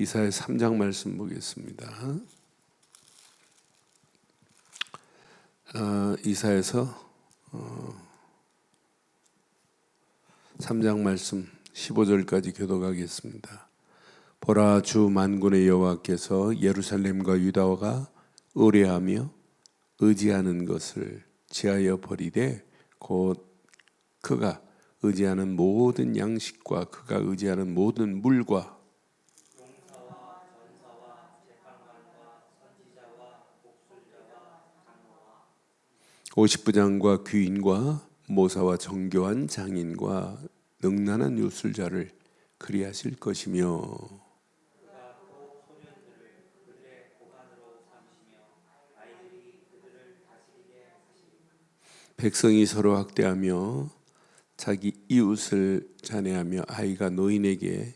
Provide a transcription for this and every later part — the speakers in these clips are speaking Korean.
이사의 3장 말씀 보겠습니다. 어, 이사에서 어, 3장 말씀 15절까지 교독하겠습니다. 보라 주 만군의 여호와께서 예루살렘과 유다가 의뢰하며 의지하는 것을 지하여 버리되 곧 그가 의지하는 모든 양식과 그가 의지하는 모든 물과 오십부장과 귀인과 모사와 정교한 장인과 능란한 유술자를 그리하실 것이며 백성이 서로 학대하며 자기 이웃을 잔해하며 아이가 노인에게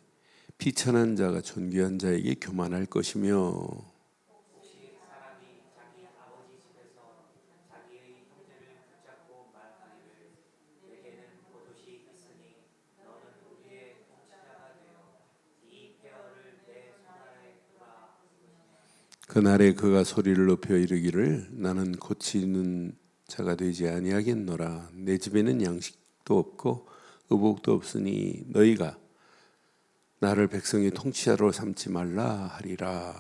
비천한 자가 존귀한 자에게 교만할 것이며 그날에 그가 소리를 높여 이르기를 나는 고치는 자가 되지 아니하겠노라. 내 집에는 양식도 없고 의복도 없으니 너희가 나를 백성의 통치자로 삼지 말라 하리라.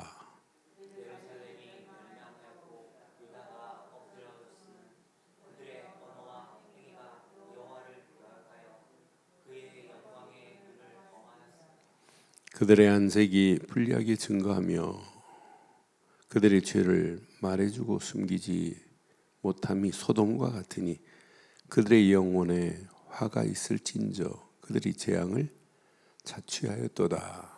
그들의 안색이 불리하게 증거하며 그들의 죄를 말해주고 숨기지 못함이 소돔과 같으니 그들의 영혼에 화가 있을진저 그들이 재앙을 자취하였도다.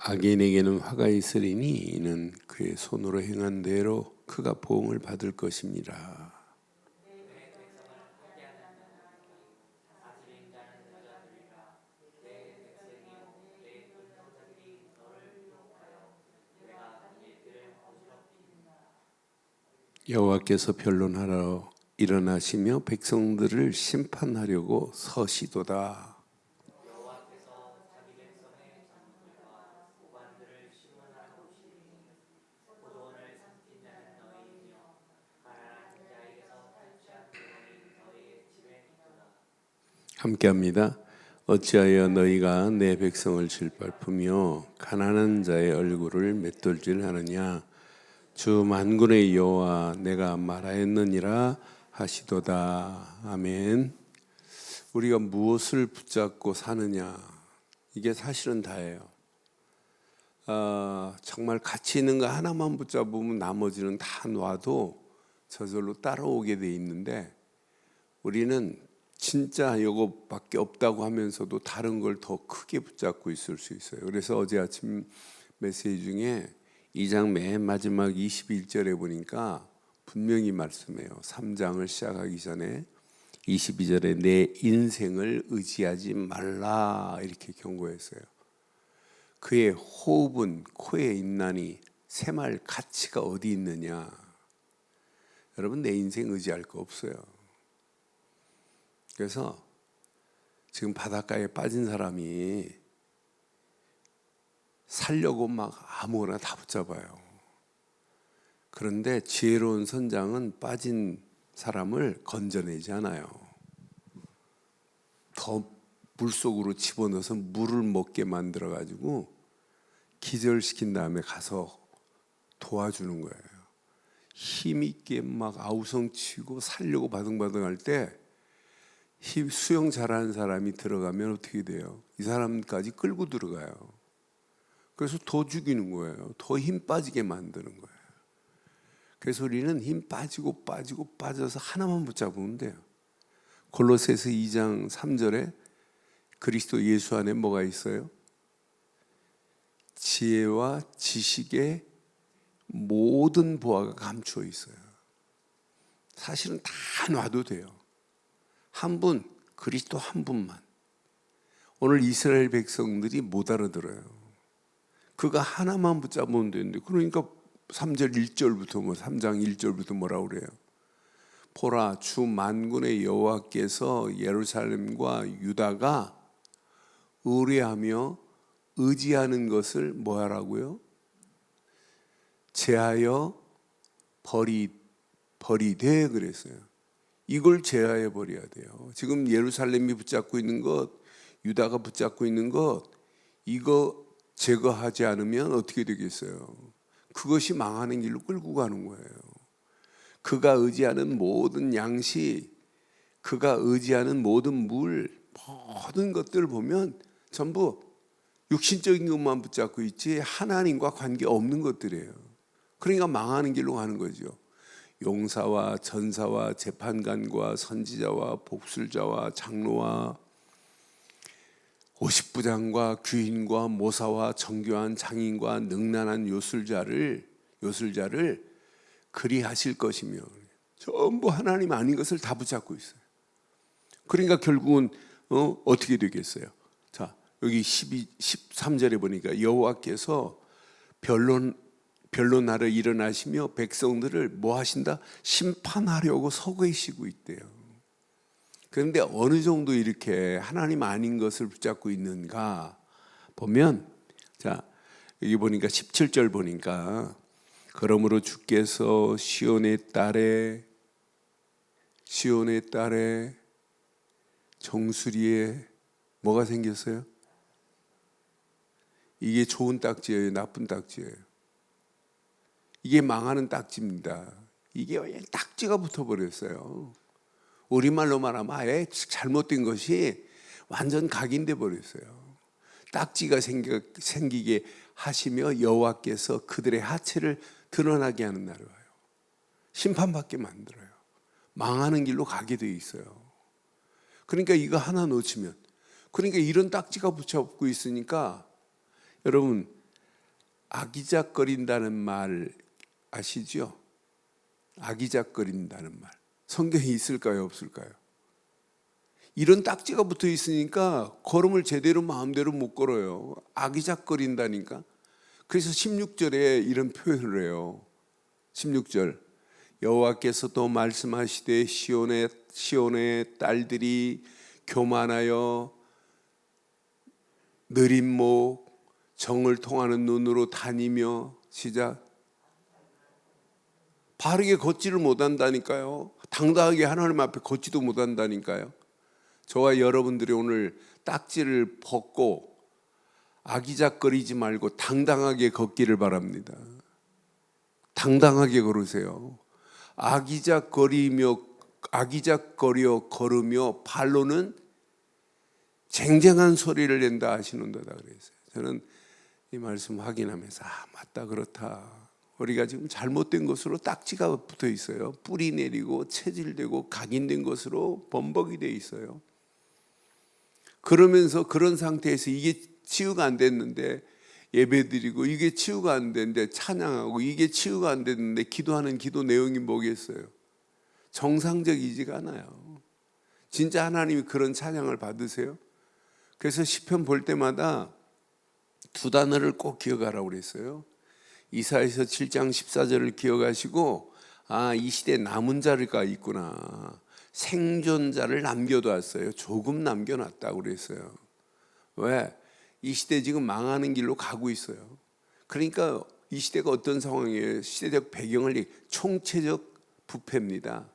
악인에게는 화가 있으리니 이는 그의 손으로 행한 대로 그가 보응을 받을 것입니다. 여호와께서 변론하러 일어나시며 백성들을 심판하려고 서시도다. 함께합니다. 어찌하여 너희가 내 백성을 질밟으며 가난한 자의 얼굴을 맷돌질 하느냐? 주 만군의 여호와 내가 말하였느니라 하시도다. 아멘. 우리가 무엇을 붙잡고 사느냐 이게 사실은 다예요. 아, 정말 가치 있는 거 하나만 붙잡으면 나머지는 다 놔도 저절로 따라오게 돼 있는데 우리는 진짜 이거밖에 없다고 하면서도 다른 걸 더 크게 붙잡고 있을 수 있어요. 그래서 어제 아침 메시지 중에 2장 맨 마지막 21절에 보니까 분명히 말씀해요. 3장을 시작하기 전에 22절에 내 인생을 의지하지 말라 이렇게 경고했어요. 그의 호흡은 코에 있나니 새말 가치가 어디 있느냐? 여러분 내 인생 의지할 거 없어요. 그래서 지금 바닷가에 빠진 사람이 살려고 막 아무거나 다 붙잡아요. 그런데 지혜로운 선장은 빠진 사람을 건져내지 않아요. 더 물속으로 집어넣어서 물을 먹게 만들어 가지고 기절시킨 다음에 가서 도와주는 거예요. 힘 있게 막 아우성치고 살려고 바등바등 할 때 수영 잘하는 사람이 들어가면 어떻게 돼요? 이 사람까지 끌고 들어가요. 그래서 더 죽이는 거예요. 더 힘 빠지게 만드는 거예요. 그래서 우리는 힘 빠지고 빠지고 빠져서 하나만 붙잡으면 돼요. 골로새서 2장 3절에 그리스도 예수 안에 뭐가 있어요? 지혜와 지식의 모든 보화가 감추어 있어요. 사실은 다 놔도 돼요. 한 분, 그리스도 한 분만. 오늘 이스라엘 백성들이 못 알아들어요. 그가 하나만 붙잡으면 되는데 그러니까 3절 1절부터 뭐 3장 1절부터 뭐라 그래요? 보라 주 만군의 여호와께서 예루살렘과 유다가 의뢰하며 의지하는 것을 뭐하라고요? 제하여 버리 버리되 그랬어요. 이걸 제하여 버려야 돼요. 지금 예루살렘이 붙잡고 있는 것, 유다가 붙잡고 있는 것, 이거 제거하지 않으면 어떻게 되겠어요? 그것이 망하는 길로 끌고 가는 거예요. 그가 의지하는 모든 양식, 그가 의지하는 모든 물, 모든 것들을 보면 전부 육신적인 것만 붙잡고 있지 하나님과 관계 없는 것들이에요. 그러니까 망하는 길로 가는 거죠. 용사와 전사와 재판관과 선지자와 복술자와 장로와 오십부장과 귀인과 모사와 정교한 장인과 능란한 요술자를 요술자를 그리하실 것이며 전부 하나님 아닌 것을 다 붙잡고 있어요. 그러니까 결국은 어, 어떻게 되겠어요? 자, 여기 12 13절에 보니까 여호와께서 변론 변론하러 일어나시며 백성들을 뭐 하신다? 심판하려고 서 계시고 있대요. 그런데 어느 정도 이렇게 하나님 아닌 것을 붙잡고 있는가 보면 자 여기 보니까 17절 보니까 그러므로 주께서 시온의 딸에 시온의 딸에 정수리에 뭐가 생겼어요? 이게 좋은 딱지예요, 나쁜 딱지예요. 이게 망하는 딱지입니다. 이게 딱지가 붙어버렸어요. 우리말로 말하면 아예 잘못된 것이 완전 각인돼 버렸어요. 딱지가 생기, 게 하시며 여호와께서 그들의 하체를 드러나게 하는 날이 와요. 심판받게 만들어요. 망하는 길로 가게 돼 있어요. 그러니까 이거 하나 놓치면 그러니까 이런 딱지가 붙여붙고 있으니까 여러분 아기작거린다는 말 아시죠? 아기작거린다는 말. 성경에 있을까요, 없을까요? 이런 딱지가 붙어 있으니까 걸음을 제대로 마음대로 못 걸어요. 아기작거린다니까. 그래서 16절에 이런 표현을 해요. 16절. 여호와께서 또 말씀하시되 시온의 시온의 딸들이 교만하여 느린 목 정을 통하는 눈으로 다니며 시작 바르게 걷지를 못한다니까요. 당당하게 하나님 앞에 걷지도 못한다니까요. 저와 여러분들이 오늘 딱지를 벗고 아기작거리지 말고 당당하게 걷기를 바랍니다. 당당하게 걸으세요. 아기작거리며 아기작거려 걸으며 발로는 쟁쟁한 소리를 낸다 하시는도다 그랬어요. 저는 이 말씀 확인하면서 아 맞다 그렇다. 우리가 지금 잘못된 것으로 딱지가 붙어 있어요. 뿌리 내리고 체질되고 각인된 것으로 범벅이 돼 있어요. 그러면서 그런 상태에서 이게 치유가 안 됐는데 예배드리고 이게 치유가 안 됐는데 찬양하고 이게 치유가 안 됐는데 기도하는 기도 내용이 뭐겠어요? 정상적이지가 않아요. 진짜 하나님이 그런 찬양을 받으세요? 그래서 시편 볼 때마다 두 단어를 꼭 기억하라고 그랬어요. 이사에서 7장 14절을 기억하시고 아, 이 시대에 남은 자가 있구나. 생존자를 남겨두었어요. 조금 남겨놨다고 그랬어요. 왜? 이 시대 지금 망하는 길로 가고 있어요. 그러니까 이 시대가 어떤 상황이에요? 시대적 배경을 총체적 부패입니다.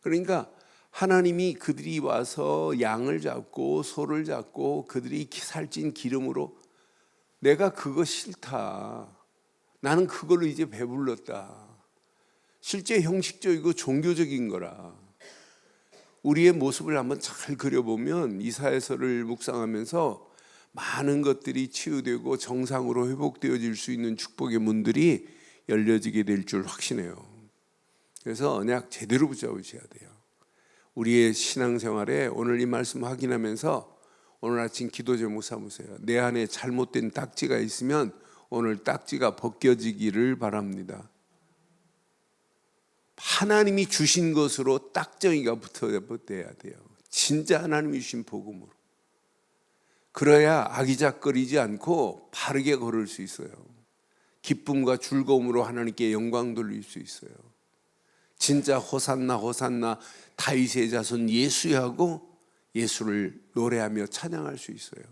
그러니까 하나님이 그들이 와서 양을 잡고 소를 잡고 그들이 살찐 기름으로 내가 그거 싫다. 나는 그걸로 이제 배불렀다. 실제 형식적이고 종교적인 거라. 우리의 모습을 한번 잘 그려보면 이사야서를 묵상하면서 많은 것들이 치유되고 정상으로 회복되어질 수 있는 축복의 문들이 열려지게 될 줄 확신해요. 그래서 언약 제대로 붙잡으셔야 돼요. 우리의 신앙생활에 오늘 이 말씀 확인하면서 오늘 아침 기도 제목 삼으세요. 내 안에 잘못된 딱지가 있으면 오늘 딱지가 벗겨지기를 바랍니다. 하나님이 주신 것으로 딱정이가 붙어야 돼요. 진짜 하나님이 주신 복음으로. 그래야 아기작거리지 않고 바르게 걸을 수 있어요. 기쁨과 즐거움으로 하나님께 영광 돌릴 수 있어요. 진짜 호산나 호산나 다윗의 자손 예수하고 예수를 노래하며 찬양할 수 있어요.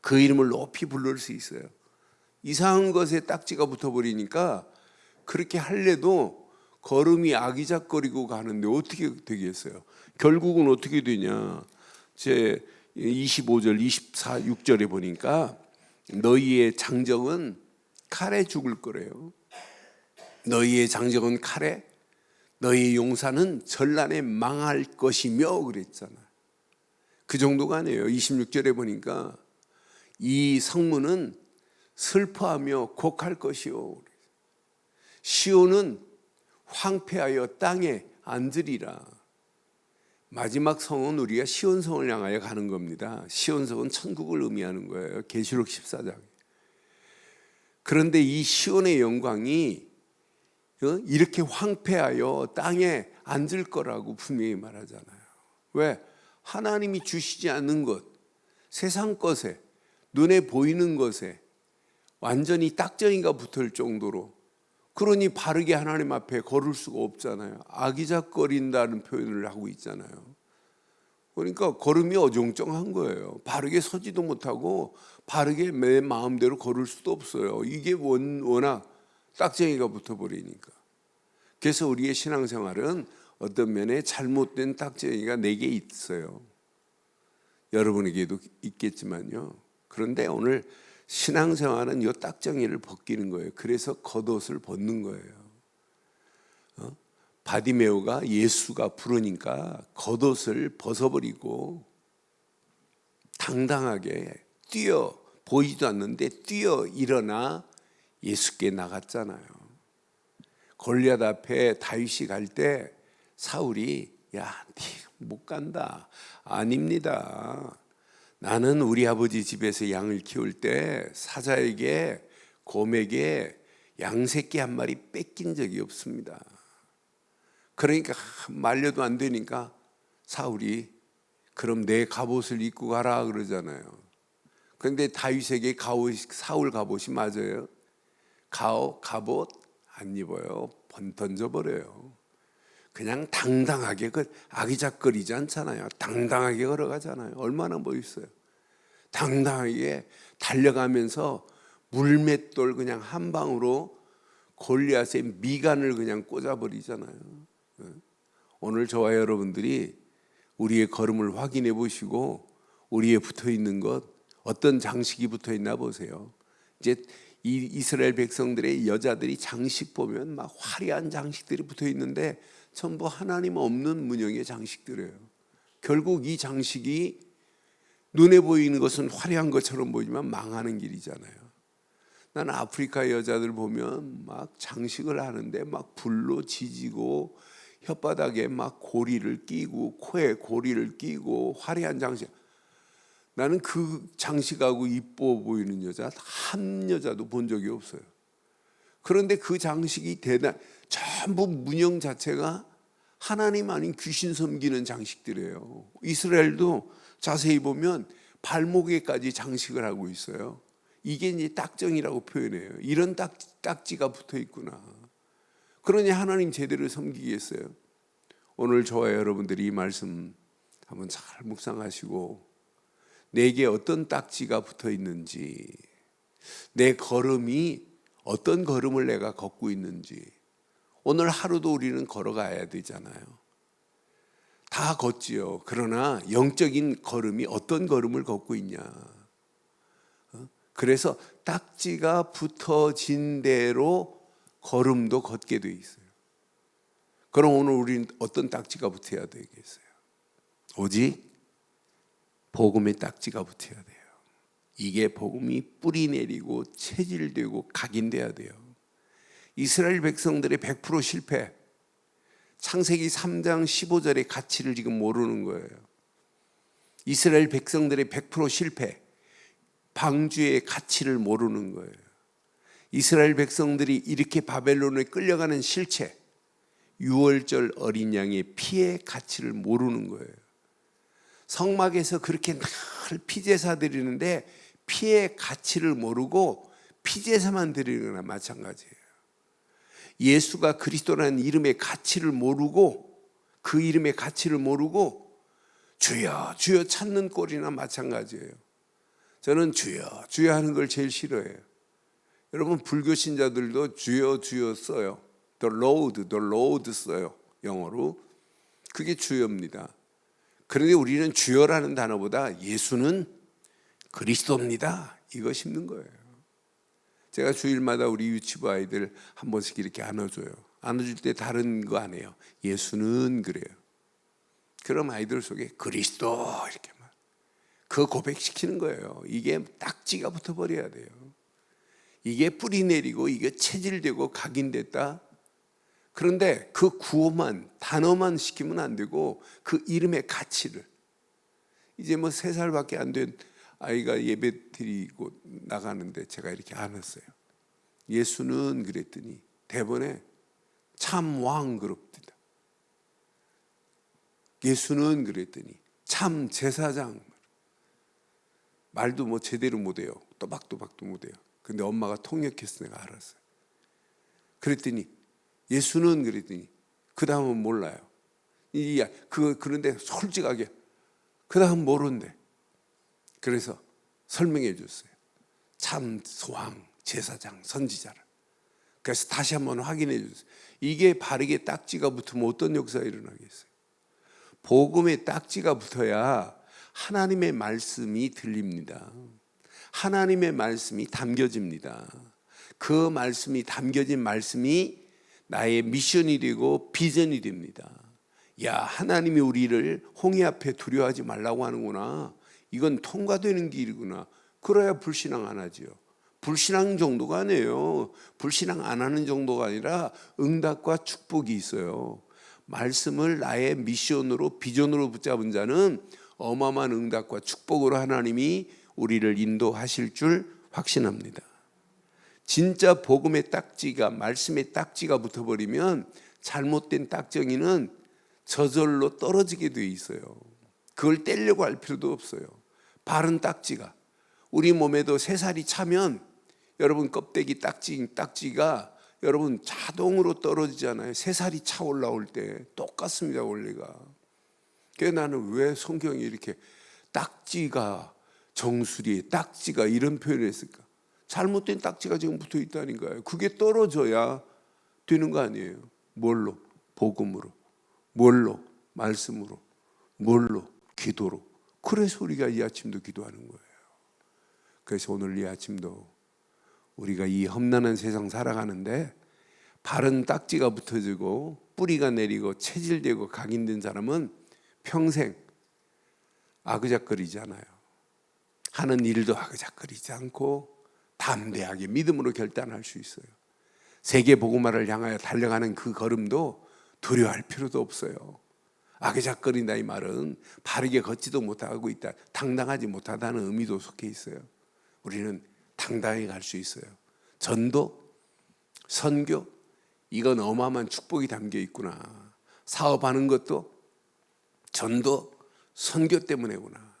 그 이름을 높이 부를 수 있어요. 이상한 것에 딱지가 붙어버리니까 그렇게 할래도 걸음이 아기작거리고 가는데 어떻게 되겠어요? 결국은 어떻게 되냐? 제 25절, 24, 6절에 보니까 너희의 장정은 칼에 죽을 거래요. 너희의 장정은 칼에, 너희의 용사는 전란에 망할 것이며 그랬잖아. 그 정도가 아니에요. 26절에 보니까 이 성문은 슬퍼하며 곡할 것이요. 시온은 황폐하여 땅에 앉으리라. 마지막 성은 우리가 시온성을 향하여 가는 겁니다. 시온성은 천국을 의미하는 거예요. 계시록 14장. 그런데 이 시온의 영광이 어? 이렇게 황폐하여 땅에 앉을 거라고 분명히 말하잖아요. 왜? 하나님이 주시지 않는 것, 세상 것에, 눈에 보이는 것에 완전히 딱정이가 붙을 정도로 그러니 바르게 하나님 앞에 걸을 수가 없잖아요. 아기작거린다는 표현을 하고 있잖아요. 그러니까 걸음이 어정쩡한 거예요. 바르게 서지도 못하고 바르게 내 마음대로 걸을 수도 없어요. 이게 원, 워낙 딱쟁이가 붙어버리니까. 그래서 우리의 신앙생활은 어떤 면에 잘못된 딱쟁이가 내게 있어요. 여러분에게도 있겠지만요. 그런데 오늘 신앙생활은 이 딱정이를 벗기는 거예요. 그래서 겉옷을 벗는 거예요. 어? 바디메오가 예수가 부르니까 겉옷을 벗어버리고 당당하게 뛰어 보이지도 않는데 뛰어 일어나 예수께 나갔잖아요. 골리앗 앞에 다윗이 갈 때 사울이 야, 못 간다. 아닙니다. 나는 우리 아버지 집에서 양을 키울 때 사자에게 곰에게 양새끼 한 마리 뺏긴 적이 없습니다. 그러니까 말려도 안 되니까 사울이 그럼 내 갑옷을 입고 가라 그러잖아요. 그런데 다윗에게 가옷, 사울 갑옷이 맞아요. 가오, 갑옷 안 입어요. 번 던져버려요. 그냥 당당하게 그 아기작거리지 않잖아요. 당당하게 걸어가잖아요. 얼마나 멋있어요. 당당하게 달려가면서 물맷돌 그냥 한 방으로 골리앗의 미간을 그냥 꽂아버리잖아요. 예. 오늘 저와 여러분들이 우리의 걸음을 확인해 보시고 우리의 붙어 있는 것 어떤 장식이 붙어 있나 보세요. 이제 이 이스라엘 백성들의 여자들이 장식 보면 막 화려한 장식들이 붙어 있는데 전부 하나님 없는 문양의 장식들이에요. 결국 이 장식이 눈에 보이는 것은 화려한 것처럼 보이지만 망하는 길이잖아요. 나는 아프리카 여자들 보면 막 장식을 하는데 막 불로 지지고 혓바닥에 막 고리를 끼고 코에 고리를 끼고 화려한 장식. 나는 그 장식하고 이뻐 보이는 여자 한 여자도 본 적이 없어요. 그런데 그 장식이 대단 전부 문형 자체가 하나님 아닌 귀신 섬기는 장식들이에요. 이스라엘도 자세히 보면 발목에까지 장식을 하고 있어요. 이게 이제 딱정이라고 표현해요. 이런 딱, 딱지가 붙어 있구나. 그러니 하나님 제대로 섬기겠어요. 오늘 저와 여러분들이 이 말씀 한번 잘 묵상하시고 내게 어떤 딱지가 붙어 있는지 내 걸음이 어떤 걸음을 내가 걷고 있는지 오늘 하루도 우리는 걸어가야 되잖아요. 다 걷지요. 그러나 영적인 걸음이 어떤 걸음을 걷고 있냐. 어? 그래서 딱지가 붙어진 대로 걸음도 걷게 돼 있어요. 그럼 오늘 우리는 어떤 딱지가 붙어야 되겠어요? 오직 복음의 딱지가 붙어야 돼요. 이게 복음이 뿌리 내리고 체질되고 각인돼야 돼요. 이스라엘 백성들의 100% 실패. 창세기 3장 15절의 가치를 지금 모르는 거예요. 이스라엘 백성들의 100% 실패. 방주의 가치를 모르는 거예요. 이스라엘 백성들이 이렇게 바벨론에 끌려가는 실체. 6월절 어린 양의 피의 가치를 모르는 거예요. 성막에서 그렇게 늘 피제사 드리는데 피의 가치를 모르고 피제사만 드리는 거나 마찬가지예요. 예수가 그리스도라는 이름의 가치를 모르고 그 이름의 가치를 모르고 주여 주여 찾는 꼴이나 마찬가지예요. 저는 주여 주여 하는 걸 제일 싫어해요. 여러분 불교 신자들도 주여 주여 써요. The Lord, the Lord 써요. 영어로. 그게 주여입니다. 그런데 우리는 주여라는 단어보다 예수는 그리스도입니다. 이거 심는 거예요. 제가 주일마다 우리 유치부 아이들 한 번씩 이렇게 안아줘요. 안아줄 때 다른 거 안 해요. 예수는 그래요. 그럼 아이들 속에 그리스도 이렇게 막. 그 고백시키는 거예요. 이게 딱지가 붙어버려야 돼요. 이게 뿌리 내리고 이게 체질되고 각인됐다. 그런데 그 구호만 단어만 시키면 안 되고 그 이름의 가치를 이제 뭐 세 살밖에 안 된 아이가 예배 드리고 나가는데 제가 이렇게 안았어요. 예수는 그랬더니 대본에 참 왕 그럽니다. 예수는 그랬더니 참 제사장 말도 뭐 제대로 못해요. 또박또박도 못해요. 근데 엄마가 통역해서 내가 알았어요. 그랬더니 예수는 그랬더니 그 다음은 몰라요. 이 그 그런데 솔직하게 그 다음 모른대. 그래서 설명해 줬어요. 참 소왕 제사장 선지자를. 그래서 다시 한번 확인해 줬어요. 이게 바르게 딱지가 붙으면 어떤 역사가 일어나겠어요? 복음에 딱지가 붙어야 하나님의 말씀이 들립니다. 하나님의 말씀이 담겨집니다. 그 말씀이 담겨진 말씀이 나의 미션이 되고 비전이 됩니다. 야, 하나님이 우리를 홍해 앞에 두려워하지 말라고 하는구나. 이건 통과되는 길이구나. 그래야 불신앙 안 하지요. 불신앙 정도가 아니에요. 불신앙 안 하는 정도가 아니라 응답과 축복이 있어요. 말씀을 나의 미션으로 비전으로 붙잡은 자는 어마어마한 응답과 축복으로 하나님이 우리를 인도하실 줄 확신합니다. 진짜 복음의 딱지가 말씀의 딱지가 붙어버리면 잘못된 딱정이는 저절로 떨어지게 돼 있어요. 그걸 떼려고 할 필요도 없어요. 바른 딱지가 우리 몸에도 세 살이 차면 여러분 껍데기 딱지 딱지가 여러분 자동으로 떨어지잖아요. 세 살이 차 올라올 때 똑같습니다 원리가. 그 나는 왜 성경이 이렇게 딱지가 정수리 딱지가 이런 표현을 했을까? 잘못된 딱지가 지금 붙어 있다니까요. 그게 떨어져야 되는 거 아니에요. 뭘로? 복음으로. 뭘로? 말씀으로. 뭘로? 기도로. 그래서 우리가 이 아침도 기도하는 거예요. 그래서 오늘 이 아침도 우리가 이 험난한 세상 살아가는데 바른 딱지가 붙어지고 뿌리가 내리고 체질되고 각인된 사람은 평생 아그작거리지 않아요. 하는 일도 아그작거리지 않고 담대하게 믿음으로 결단할 수 있어요. 세계 복음화를 향하여 달려가는 그 걸음도 두려워할 필요도 없어요. 아그작거린다 이 말은 바르게 걷지도 못하고 있다, 당당하지 못하다는 의미도 속해 있어요. 우리는 당당히 갈 수 있어요. 전도, 선교, 이건 어마어마한 축복이 담겨 있구나. 사업하는 것도 전도, 선교 때문에구나.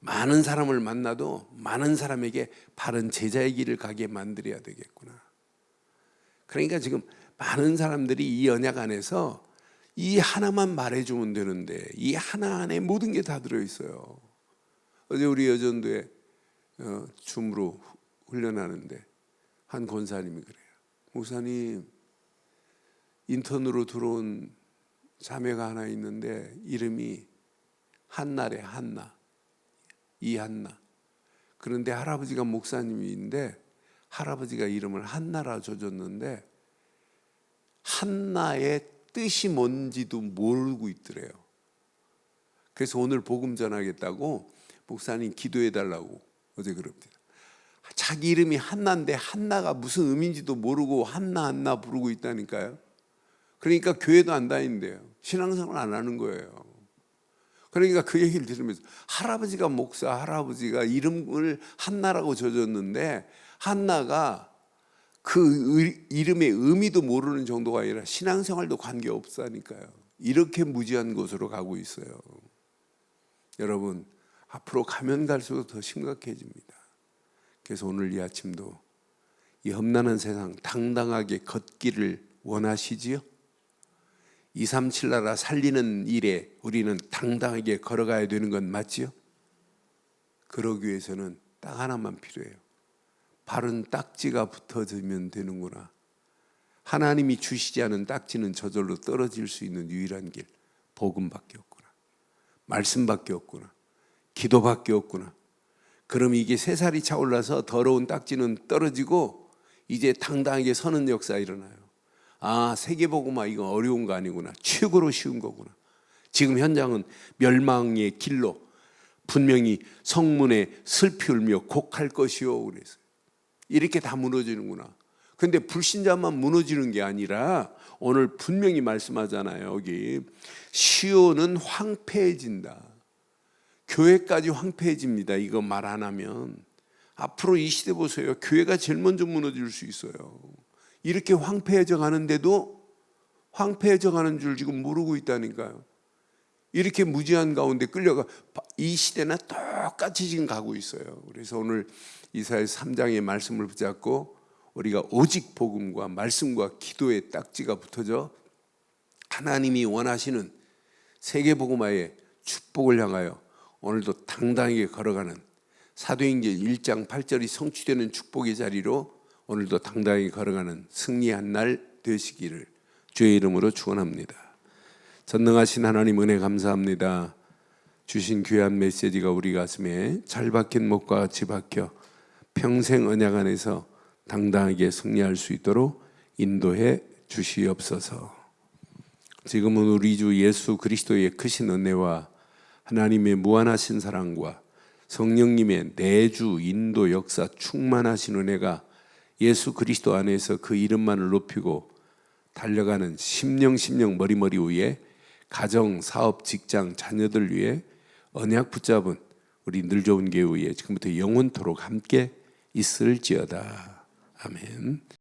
많은 사람을 만나도 많은 사람에게 바른 제자의 길을 가게 만들어야 되겠구나. 그러니까 지금 많은 사람들이 이 언약 안에서 이 하나만 말해주면 되는데 이 하나 안에 모든 게 다 들어있어요. 어제 우리 여전도에 어, 춤으로 훈련하는데 한 권사님이 그래요. 목사님 인턴으로 들어온 자매가 하나 있는데 이름이 한나래 한나 이한나 그런데 할아버지가 목사님인데 할아버지가 이름을 한나라 줘줬는데 한나의 뜻이 뭔지도 모르고 있더래요. 그래서 오늘 복음 전하겠다고 목사님 기도해 달라고 어제 그럽니다. 자기 이름이 한나인데 한나가 무슨 의미인지도 모르고 한나 한나 부르고 있다니까요. 그러니까 교회도 안 다닌대요. 신앙생활 안 하는 거예요. 그러니까 그 얘기를 들으면서 할아버지가 목사, 할아버지가 이름을 한나라고 줘줬는데 한나가 그 이름의 의미도 모르는 정도가 아니라 신앙생활도 관계 없다니까요. 이렇게 무지한 곳으로 가고 있어요. 여러분 앞으로 가면 갈수록 더 심각해집니다. 그래서 오늘 이 아침도 이 험난한 세상 당당하게 걷기를 원하시지요? 237 나라 살리는 일에 우리는 당당하게 걸어가야 되는 건 맞지요? 그러기 위해서는 딱 하나만 필요해요. 바른 딱지가 붙어지면 되는구나. 하나님이 주시지 않은 딱지는 저절로 떨어질 수 있는 유일한 길 복음밖에 없구나. 말씀밖에 없구나. 기도밖에 없구나. 그럼 이게 세 살이 차올라서 더러운 딱지는 떨어지고 이제 당당하게 서는 역사 일어나요. 아 세계복음화 이거 어려운 거 아니구나. 최고로 쉬운 거구나. 지금 현장은 멸망의 길로 분명히 성문에 슬피 울며 곡할 것이요 그래서 이렇게 다 무너지는구나. 근데 불신자만 무너지는 게 아니라 오늘 분명히 말씀하잖아요. 여기 시온은 황폐해진다. 교회까지 황폐해집니다. 이거 말 안 하면 앞으로 이 시대 보세요. 교회가 제일 먼저 무너질 수 있어요. 이렇게 황폐해져 가는데도 황폐해져 가는 줄 지금 모르고 있다니까요. 이렇게 무지한 가운데 끌려가 이 시대나 똑같이 지금 가고 있어요. 그래서 오늘 이사야 3장의 말씀을 붙잡고 우리가 오직 복음과 말씀과 기도의 딱지가 붙어져 하나님이 원하시는 세계 복음화의 축복을 향하여 오늘도 당당하게 걸어가는 사도행전 1장 8절이 성취되는 축복의 자리로 오늘도 당당하게 걸어가는 승리한 날 되시기를 주의 이름으로 축원합니다. 전능하신 하나님 은혜 감사합니다. 주신 귀한 메시지가 우리 가슴에 잘 박힌 목과 같이 박혀 평생 언약 안에서 당당하게 승리할 수 있도록 인도해 주시옵소서. 지금은 우리 주 예수 그리스도의 크신 은혜와 하나님의 무한하신 사랑과 성령님의 내주 인도 역사 충만하신 은혜가 예수 그리스도 안에서 그 이름만을 높이고 달려가는 심령 심령 머리머리 위에 가정, 사업, 직장, 자녀들 위해 언약 붙잡은 우리 늘 좋은 교회 위에 지금부터 영원토록 함께 있을지어다. 아멘.